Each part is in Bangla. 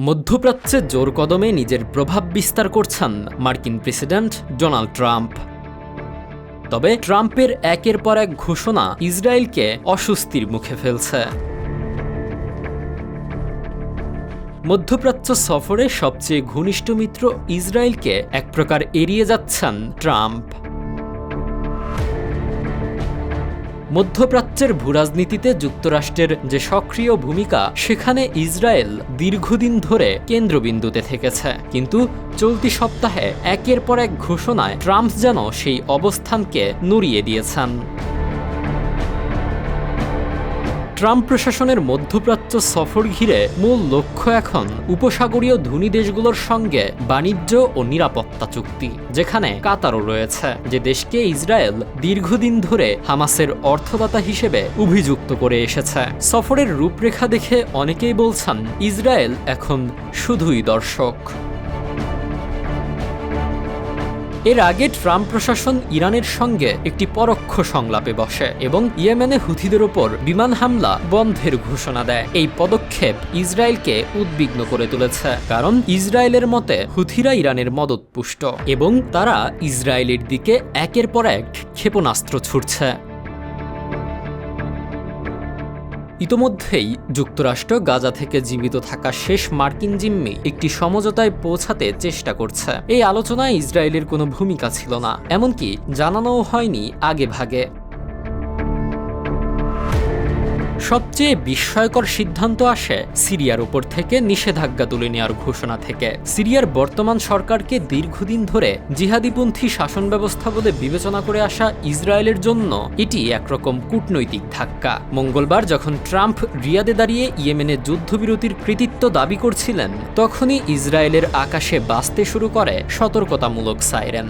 মধ্যপ্রাচ্যে জোর কদমে নিজের প্রভাব বিস্তার করছেন মার্কিন প্রেসিডেন্ট ডোনাল্ড ট্রাম্প। তবে ট্রাম্পের একের পর এক ঘোষণা ইসরায়েলকে অস্বস্তির মুখে ফেলছে। মধ্যপ্রাচ্য সফরে সবচেয়ে ঘনিষ্ঠ মিত্র ইসরায়েলকে এক প্রকার এড়িয়ে যাচ্ছেন ট্রাম্প। মধ্যপ্রাচ্যের ভূরাজনীতিতে যুক্তরাষ্ট্রের যে সক্রিয় ভূমিকা, সেখানে ইসরায়েল দীর্ঘদিন ধরে কেন্দ্রবিন্দুতে থেকেছে। কিন্তু চলতি সপ্তাহে একের পর এক ঘোষণায় ট্রাম্প যেন সেই অবস্থানকে নড়িয়ে দিয়েছেন। ট্রাম্প প্রশাসনের মধ্যপ্রাচ্য সফর ঘিরে মূল লক্ষ্য এখন উপসাগরীয় ধনী দেশগুলোর সঙ্গে বাণিজ্য ও নিরাপত্তা চুক্তি, যেখানে কাতারও রয়েছে, যে দেশকে ইসরায়েল দীর্ঘদিন ধরে হামাসের অর্থদাতা হিসেবে অভিযুক্ত করে এসেছে। সফরের রূপরেখা দেখে অনেকেই বলছেন, ইসরায়েল এখন শুধুই দর্শক। এর আগে ট্রাম্প প্রশাসন ইরানের সঙ্গে একটি পরোক্ষ সংলাপে বসে এবং ইয়েমেনে হুথিদের ওপর বিমান হামলা বন্ধের ঘোষণা দেয়। এই পদক্ষেপ ইসরায়েলকে উদ্বিগ্ন করে তুলেছে, কারণ ইসরায়েলের মতে হুথিরা ইরানের মদত পুষ্ট এবং তারা ইসরায়েলের দিকে একের পর এক ক্ষেপণাস্ত্র ছুটছে ইতোমধ্যেই যুক্তরাষ্ট্র গাজা থেকে জীবিত থাকা শেষ মার্কিন জিম্মি একটি সমঝোতায় পৌঁছাতে চেষ্টা করছে। এই আলোচনায় ইসরায়েলের কোনো ভূমিকা ছিল না, এমনকি জানানোও হয়নি আগে ভাগে। সবচেয়ে বিস্ময়কর সিদ্ধান্ত আসে সিরিয়ার উপর থেকে নিষেধাজ্ঞা তুলে নেওয়ার ঘোষণা থেকে। সিরিয়ার বর্তমান সরকারকে দীর্ঘদিন ধরে জিহাদিপন্থী শাসন ব্যবস্থা বলে বিবেচনা করে আসা ইসরায়েলের জন্য এটি একরকম কূটনৈতিক ধাক্কা। মঙ্গলবার যখন ট্রাম্প রিয়াদে দাঁড়িয়ে ইয়েমেনে যুদ্ধবিরতির কৃতিত্ব দাবি করছিলেন, তখনই ইসরায়েলের আকাশে বাঁচতে শুরু করে সতর্কতামূলক সাইরেন।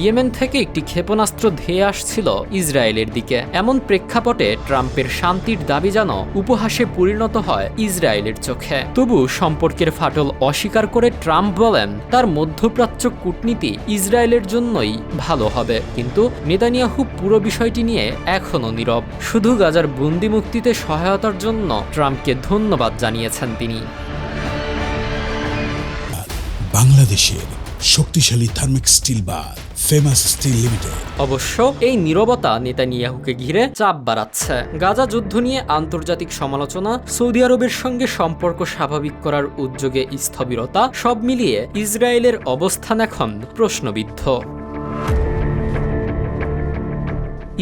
ইয়েমেন থেকে একটি ক্ষেপণাস্ত্র ধেয়ে আসছিল ইসরায়েলের দিকে। এমন প্রেক্ষাপটে ট্রাম্পের শান্তির দাবি যেন উপহাসে পরিণত হয় ইসরায়েলের চোখে। তবু সম্পর্কের ফাটল অস্বীকার করে ট্রাম্প বলেন, তার মধ্যপ্রাচ্য কূটনীতি ইসরায়েলের জন্যই ভালো হবে। কিন্তু নেতানিয়াহু পুরো বিষয়টি নিয়ে এখনও নীরব। শুধু গাজার বন্দি মুক্তিতে সহায়তার জন্য ট্রাম্পকে ধন্যবাদ জানিয়েছেন তিনি। বাংলাদেশের শক্তিশালী thermic steel bar famous steel limited অবশ্য এই নীরবতা নেতানিয়াহুকে ঘিরে চাপ বাড়াচ্ছে। গাজা যুদ্ধ নিয়ে আন্তর্জাতিক সমালোচনা, সৌদি আরবের সঙ্গে সম্পর্ক স্বাভাবিক করার উদ্যোগে স্থবিরতা, সব মিলিয়ে ইসরায়েলের অবস্থান এখন প্রশ্নবিদ্ধ।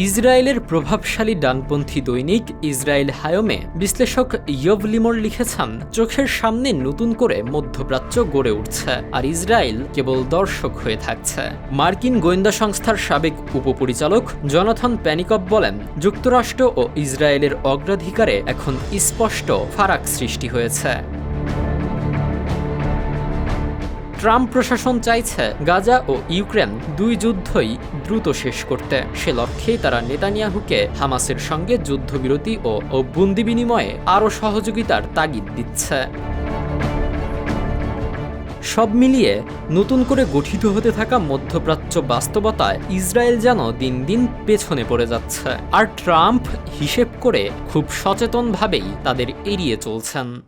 ইসরায়েলের প্রভাবশালী ডানপন্থী দৈনিক ইসরায়েল হায়মে বিশ্লেষক ইয়ভ লিমর লিখেছেন, চোখের সামনে নতুন করে মধ্যপ্রাচ্য গড়ে উঠছে আর ইসরায়েল কেবল দর্শক হয়ে থাকছে। মার্কিন গোয়েন্দা সংস্থার সাবেক উপপরিচালক জনাথন প্যানিকপ বলেন, যুক্তরাষ্ট্র ও ইসরায়েলের অগ্রাধিকারে এখন স্পষ্ট ফারাক সৃষ্টি হয়েছে। ট্রাম্প প্রশাসন চাইছে গাজা ও ইউক্রেন দুই যুদ্ধই দ্রুত শেষ করতে। সে লক্ষ্যেই তারা নেতানিয়াহুকে হামাসের সঙ্গে যুদ্ধবিরতি ও বন্দি বিনিময়ে আরও সহযোগিতার তাগিদ দিচ্ছে। সব মিলিয়ে নতুন করে গঠিত হতে থাকা মধ্যপ্রাচ্য বাস্তবতায় ইসরায়েল যেন দিন দিন পেছনে পড়ে যাচ্ছে। আর ট্রাম্প হিসেব করে খুব সচেতনভাবেই তাদের এড়িয়ে চলছেন।